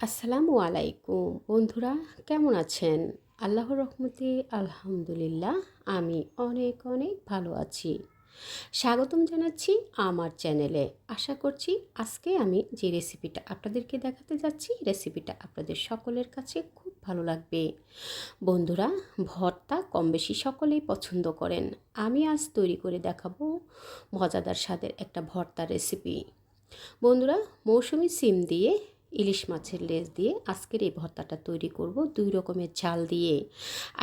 আসসালামু আলাইকুম। বন্ধুরা, কেমন আছেন? আল্লাহর রহমতে আলহামদুলিল্লাহ, আমি অনেক অনেক ভালো আছি। স্বাগতম জানাচ্ছি আমার চ্যানেলে। আশা করছি আজকে আমি যে রেসিপিটা আপনাদেরকে দেখাতে যাচ্ছি, রেসিপিটা আপনাদের সকলের কাছে খুব ভালো লাগবে। বন্ধুরা, ভর্তা কম বেশি সকলেই পছন্দ করেন। আমি আজ তৈরি করে দেখাবো মজাদার স্বাদের একটা ভর্তা রেসিপি। বন্ধুরা, মৌসুমি সিম দিয়ে ইলিশ মাছের লেজ দিয়ে আজকের এই ভর্তাটা তৈরি করব দুই রকমের ঝাল দিয়ে।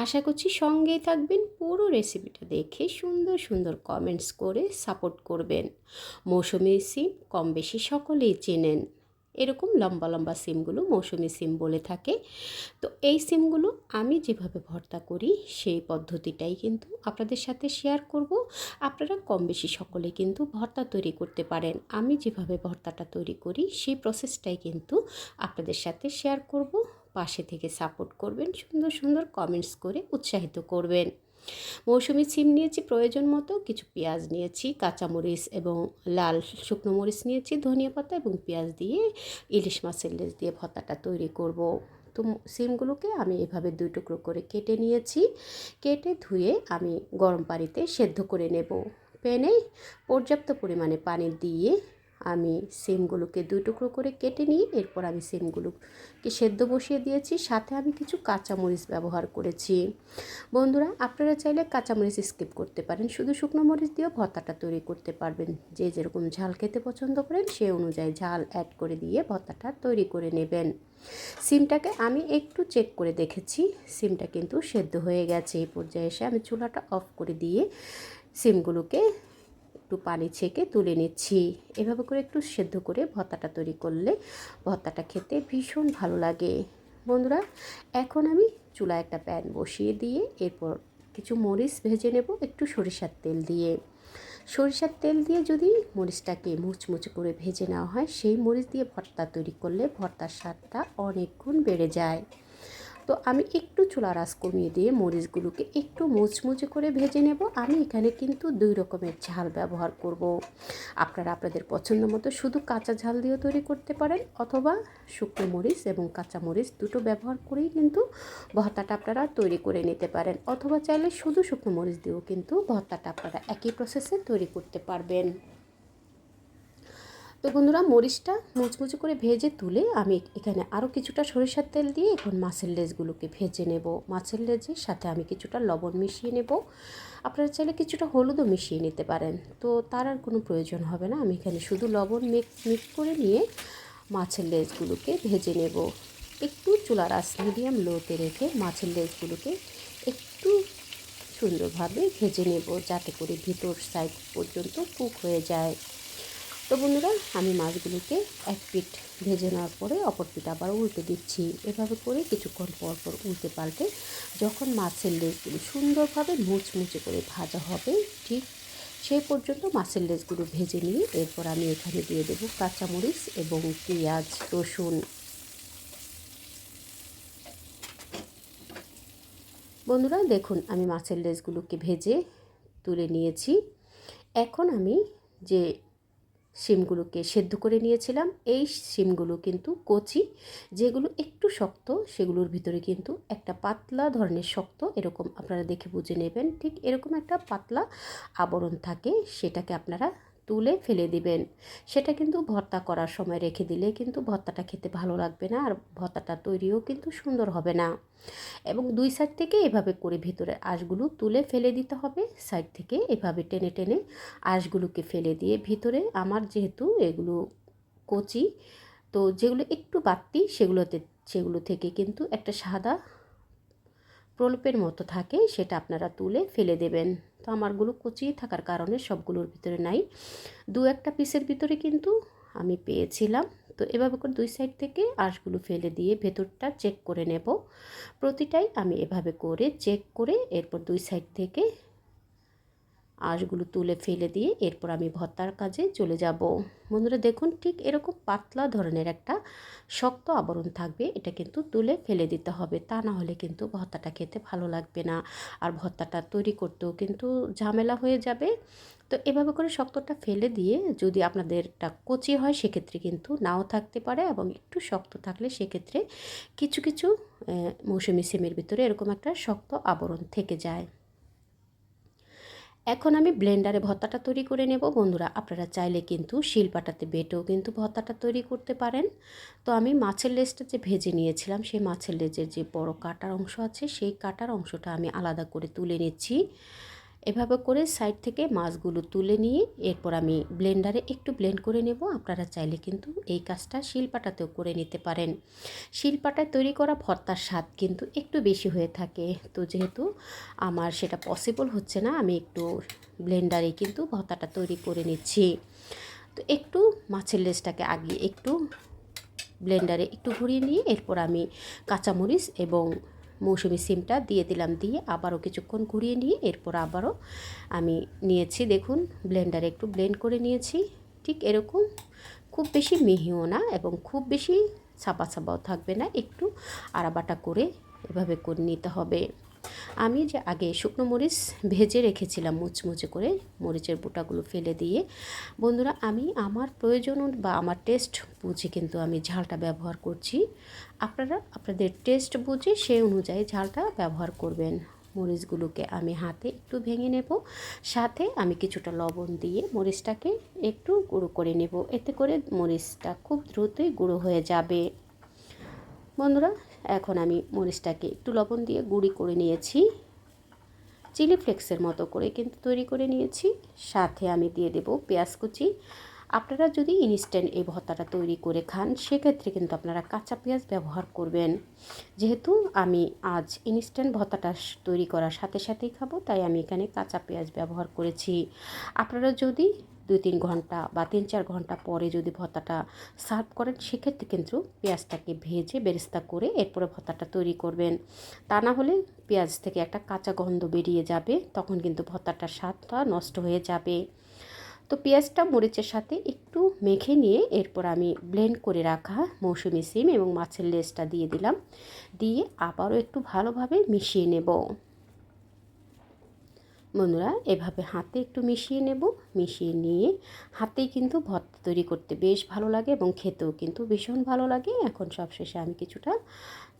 আশা করছি সঙ্গেই থাকবেন পুরো রেসিপিটা দেখে সুন্দর সুন্দর কমেন্টস করে সাপোর্ট করবেন। মৌসুমি সিম কম বেশি সকলেই চেনেন। এরকম লম্বা লম্বা সিমগুলো মৌসুমি সিম বলে থাকে। তো এই সিমগুলো আমি যেভাবে ভর্তা করি সেই পদ্ধতিটাই কিন্তু আপনাদের সাথে শেয়ার করব। আপনারা কম বেশি সকলে কিন্তু ভর্তা তৈরি করতে পারেন। আমি যেভাবে ভর্তাটা তৈরি করি সেই প্রসেসটাই কিন্তু আপনাদের সাথে শেয়ার করব। পাশে থেকে সাপোর্ট করবেন, সুন্দর সুন্দর কমেন্টস করে উৎসাহিত করবেন। মৌসুমি সিম নিয়েছি, প্রয়োজন মতো কিছু পেঁয়াজ নিয়েছি, কাঁচামরিচ এবং লাল শুকনো মরিচ নিয়েছি, ধনিয়া পাতা এবং পেঁয়াজ দিয়ে ইলিশ মাছের লেজ দিয়ে ভর্তাটা তৈরি করব। তো সিমগুলোকে আমি এভাবে দুই টুকরো করে কেটে নিয়েছি। কেটে ধুয়ে আমি গরম পানিতে সেদ্ধ করে নেব। প্যানে পর্যাপ্ত পরিমাণে পানি দিয়ে আমি সিমগুলোকে দুই টুকরো করে কেটে নিয়ে এরপর আমি সিমগুলোকে সেদ্ধ বসিয়ে দিয়েছি। সাথে আমি কিছু কাঁচামরিচ ব্যবহার করেছি। বন্ধুরা, আপনারা চাইলে কাঁচামরিচ স্কিপ করতে পারেন। শুধু শুকনো মরিচ দিয়েও ভর্তাটা তৈরি করতে পারবেন। যে যেরকম ঝাল খেতে পছন্দ করেন, সে অনুযায়ী ঝাল অ্যাড করে দিয়ে ভর্তাটা তৈরি করে নেবেন। সিমটাকে আমি একটু চেক করে দেখেছি। সিমটা কিন্তু সেদ্ধ হয়ে গেছে। এই পর্যায়ে এসে আমি চুলাটা অফ করে দিয়ে সিমগুলোকে একটু পানি ছেঁকে তুলে নিচ্ছি। এভাবে করে একটু সেদ্ধ করে ভর্তাটা তৈরি করলে ভর্তাটা খেতে ভীষণ ভালো লাগে। বন্ধুরা, এখন আমি চুলায় একটা প্যান বসিয়ে দিয়ে এরপর কিছু মরিচ ভেজে নেব একটু সরিষার তেল দিয়ে। সরিষার তেল দিয়ে যদি মরিচটাকে মুচমুচে করে ভেজে নেওয়া হয়, সেই মরিচ দিয়ে ভর্তা তৈরি করলে ভর্তার স্বাদটা অনেক গুণ বেড়ে যায়। তো আমি একটু চুলার আঁচ কমিয়ে দিয়ে মরিচগুলোকে একটু মুচমুচে করে ভেজে নেব। আমি এখানে কিন্তু দুই রকমের ঝাল ব্যবহার করব। আপনারা আপনাদের পছন্দ মতো শুধু কাঁচা ঝাল দিয়েও তৈরি করতে পারেন অথবা শুকনো মরিচ এবং কাঁচা মরিচ দুটো ব্যবহার করেই কিন্তু ভর্তাটা আপনারা তৈরি করে নিতে পারেন। অথবা চাইলে শুধু শুকনো মরিচ দিয়েও কিন্তু ভর্তাটা আপনারা একই প্রসেসে তৈরি করতে পারবেন। তো বন্ধুরা মরিচটা মুচমুচে করে ভেজে তুলে আমি এখানে আরও কিছুটা সরিষার তেল দিয়ে এখন মাছের লেজগুলোকে ভেজে নেব। মাছের লেজের সাথে আমি কিছুটা লবণ মিশিয়ে নেব। আপনারা চাইলে কিছুটা হলুদও মিশিয়ে নিতে পারেন। তো তার আর কোনো প্রয়োজন হবে না। আমি এখানে শুধু লবণ মিক্স মিক্স করে নিয়ে মাছের লেজগুলোকে ভেজে নেব। একটু চুলার আস মিডিয়াম লোতে রেখে মাছের লেজগুলোকে একটু সুন্দরভাবে ভেজে নেব যাতে করে ভিতর সাইড পর্যন্ত কুক হয়ে যায়। তো বন্ধুরা, আমি মাছগুলোকে এক পিঠ ভেজে নেওয়ার পরে অপর পিঠ আবার উল্টে দিচ্ছি। এভাবে করে কিছুক্ষণ পর পর উল্টে পাল্টে যখন মাছের লেজগুলো সুন্দরভাবে মুচমুচে করে ভাজা হবে, ঠিক সেই পর্যন্ত মাছের লেজগুলো ভেজে নিয়ে এরপর আমি এখানে দিয়ে দেবো কাঁচামরিচ এবং পেঁয়াজ, রসুন। বন্ধুরা, দেখুন, আমি মাছের লেজগুলোকে ভেজে তুলে নিয়েছি। এখন আমি যে শিমগুলোকে সেদ্ধ করে নিয়েছিলাম। এই শিমগুলো কিন্তু কচি, যেগুলো একটু শক্ত, সেগুলোর ভিতরে কিন্তু একটা পাতলা ধরনের শক্ত, এরকম আপনারা দেখে বুঝে নেবেন। ঠিক এরকম একটা পাতলা আবরণ থাকে, সেটাকে আপনারা তুলে ফেলে দিবেন। সেটা কিন্তু ভর্তা করার সময় রেখে দিলে কিন্তু ভর্তাটা খেতে ভালো লাগবে না, আর ভর্তাটা তৈরিও কিন্তু সুন্দর হবে না। এবং দুই সাইড থেকে এভাবে করে ভিতরে আঁশগুলো তুলে ফেলে দিতে হবে। সাইড থেকে এভাবে টেনে টেনে আঁশগুলোকে ফেলে দিয়ে ভিতরে আমার যেহেতু এগুলো কচি, তো যেগুলো একটু বাড়তি সেগুলোতে, সেগুলো থেকে কিন্তু একটা সাদা প্রলেপের মতো থাকে, সেটা আপনারা তুলে ফেলে দেবেন। তো আমারগুলো কুচিয়ে থাকার কারণে সবগুলোর ভিতরে নাই। দু একটা পিসের ভিতরে কিন্তু আমি পেয়েছিলাম। তো এভাবে করে দুই সাইড থেকে আঁশগুলো ফেলে দিয়ে ভেতরটা চেক করে নেব। প্রতিটাই আমি এভাবে করে চেক করে এরপর দুই সাইড থেকে আঁশগুলো তুলে ফেলে দিয়ে এরপর আমি ভর্তার কাজে চলে যাব। বন্ধুরা, দেখুন, ঠিক এরকম পাতলা ধরনের একটা শক্ত আবরণ থাকবে, এটা কিন্তু তুলে ফেলে দিতে হবে। তা না হলে কিন্তু ভর্তাটা খেতে ভালো লাগবে না। আর ভর্তাটা তৈরি করতেও কিন্তু ঝামেলা হয়ে যাবে। তো এভাবে করে শক্তটা ফেলে দিয়ে যদি আপনাদেরটা কচি হয়, সেক্ষেত্রে কিন্তু নাও থাকতে পারে এবং একটু শক্ত থাকলে সেক্ষেত্রে কিছু কিছু মৌসুমি সিমের ভিতরে এরকম একটা শক্ত আবরণ থেকে যায়। এখন আমি ব্লেন্ডারে ভর্তাটা তৈরি করে নেব। বন্ধুরা, আপনারা চাইলে কিন্তু শিলপাটাতে বেটেও কিন্তু ভর্তাটা তৈরি করতে পারেন। তো আমি মাছের লেজটা যে ভেজে নিয়েছিলাম, সেই মাছের লেজের যে বড় কাটার অংশ আছে, সেই কাটার অংশটা আমি আলাদা করে তুলে নিচ্ছি। এভাবে করে সাইড থেকে মাছগুলো তুলে নিয়ে এরপর আমি ব্লেন্ডারে একটু ব্লেন্ড করে নেব। আপনারা চাইলে কিন্তু এই কাজটা শিলপাটাতেও করে নিতে পারেন। শিলপাটায় তৈরি করা ভর্তার স্বাদ কিন্তু একটু বেশি হয়ে থাকে। তো যেহেতু আমার সেটা পসিবল হচ্ছে না, আমি একটু ব্লেন্ডারে কিন্তু ভর্তাটা তৈরি করে নিচ্ছি। তো একটু মাছের লেজটাকে আগে একটু ব্লেন্ডারে একটু ঘুরিয়ে নিয়ে এরপর আমি কাঁচামরিচ এবং মৌসুমি সিমটা দিয়ে দিলাম, দিয়ে আবারও কিছুক্ষণ ঘুরিয়ে নিয়ে এরপর আবারও আমি নিয়েছি, দেখুন ব্লেন্ডারে একটু ব্লেন্ড করে নিয়েছি, ঠিক এরকম। খুব বেশি মিহিও না এবং খুব বেশি ছাপা ছাপাও থাকবে না, একটু আরাবাটা করে এভাবে করে নিতে হবে। আমি যে আগে শুকনো মরিচ ভেজে রেখেছিলাম মুচমুচে করে, মরিচের বুটাগুলো ফেলে দিয়ে, বন্ধুরা আমি আমার প্রয়োজন বা আমার টেস্ট বুঝে কিন্তু আমি ঝালটা ব্যবহার করছি। আপনারা আপনাদের টেস্ট বুঝে সেই অনুযায়ী ঝালটা ব্যবহার করবেন। মরিচগুলোকে আমি হাতে একটু ভেঙে নেব, সাথে আমি কিছুটা লবণ দিয়ে মরিচটাকে একটু গুঁড়ো করে নেব। এতে করে মরিচটা খুব দ্রুতই গুঁড়ো হয়ে যাবে। বন্ধুরা এখন আমি মরিচটাকে একটু লবণ দিয়ে গুঁড়ি করে নিয়েছি। চিলি ফ্লেক্সের মতো করে কিন্তু তৈরি করে নিয়েছি। সাথে আমি দিয়ে দেব পেঁয়াজ কুচি। আপনারা যদি ইনস্ট্যান্ট এই ভর্তাটা তৈরি করে খান, সেক্ষেত্রে কিন্তু আপনারা কাঁচা পেঁয়াজ ব্যবহার করবেন। যেহেতু আমি আজ ইনস্ট্যান্ট ভর্তাটা তৈরি করার সাথে সাথেই খাব, তাই আমি এখানে কাঁচা পেঁয়াজ ব্যবহার করেছি। আপনারা যদি দুই তিন ঘণ্টা বা তিন চার ঘণ্টা পরে যদি ভর্তাটা সার্ভ করেন, সেক্ষেত্রে কিন্তু পেঁয়াজটাকে ভেজে বেরেস্তা করে এরপরে ভর্তাটা তৈরি করবেন। তা না হলে পেঁয়াজ থেকে একটা কাঁচা গন্ধ বেরিয়ে যাবে, তখন কিন্তু ভর্তাটার স্বাদটা নষ্ট হয়ে যাবে। তো পেঁয়াজটা মরিচের সাথে একটু মেখে নিয়ে এরপর আমি ব্লেন্ড করে রাখা মৌসুমি সিম এবং মাছের লেজটা দিয়ে দিলাম। দিয়ে আবারও একটু ভালোভাবে মিশিয়ে নেব। বন্ধুরা, এভাবে হাতে একটু মিশিয়ে নেব। মিশিয়ে নিয়ে হাতেই কিন্তু ভর্তা তৈরি করতে বেশ ভালো লাগে এবং খেতেও কিন্তু ভীষণ ভালো লাগে। এখন সবশেষে আমি কিছুটা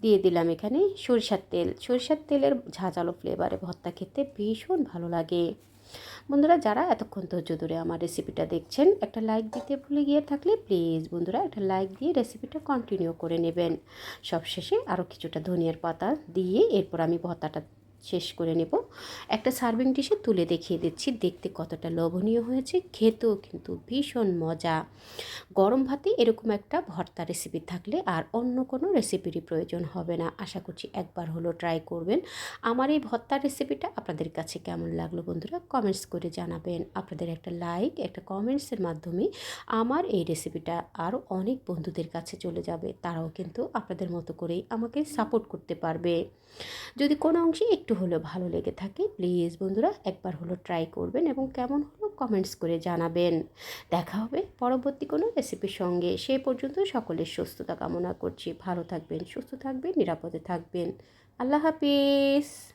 দিয়ে দিলাম এখানে সরিষার তেল। সরিষার তেলের ঝাঁঝালো ফ্লেভারে ভর্তা খেতে ভীষণ ভালো লাগে। বন্ধুরা, যারা এতক্ষণ ধৈর্য ধরে আমার রেসিপিটা দেখছেন, একটা লাইক দিতে ভুলে গিয়ে থাকলে প্লিজ বন্ধুরা, একটা লাইক দিয়ে রেসিপিটা কন্টিনিউ করে নেবেন। সবশেষে আরও কিছুটা ধনিয়ার পাতা দিয়ে এরপর আমি ভর্তাটা শেষ করে নেব। একটা সার্ভিং ডিশে তুলে দেখিয়ে দিচ্ছি, দেখতে কতটা লোভনীয় হয়েছে, খেতেও কিন্তু ভীষণ মজা। গরম ভাতে এরকম একটা ভর্তা রেসিপি থাকলে আর অন্য কোনো রেসিপিরই প্রয়োজন হবে না। আশা করছি একবার হলো ট্রাই করবেন। আমার এই ভর্তার রেসিপিটা আপনাদের কাছে কেমন লাগল বন্ধুরা কমেন্টস করে জানাবেন। আপনাদের একটা লাইক একটা কমেন্টসের মাধ্যমে আমার এই রেসিপিটা আরও অনেক বন্ধুদের কাছে চলে যাবে। তারাও কিন্তু আপনাদের মতো করেই আমাকে সাপোর্ট করতে পারবে। যদি কোনো অংশে একটু হলেও ভালো লেগে থাকে প্লিজ বন্ধুরা একবার হলো ট্রাই করবেন এবং কেমন হলো কমেন্টস করে জানাবেন। দেখা হবে পরবর্তী কোনো রেসিপির সঙ্গে। সে পর্যন্ত সকলের সুস্থতা কামনা করছি। ভালো থাকবেন, সুস্থ থাকবেন, নিরাপদে থাকবেন। আল্লাহ হাফিজ।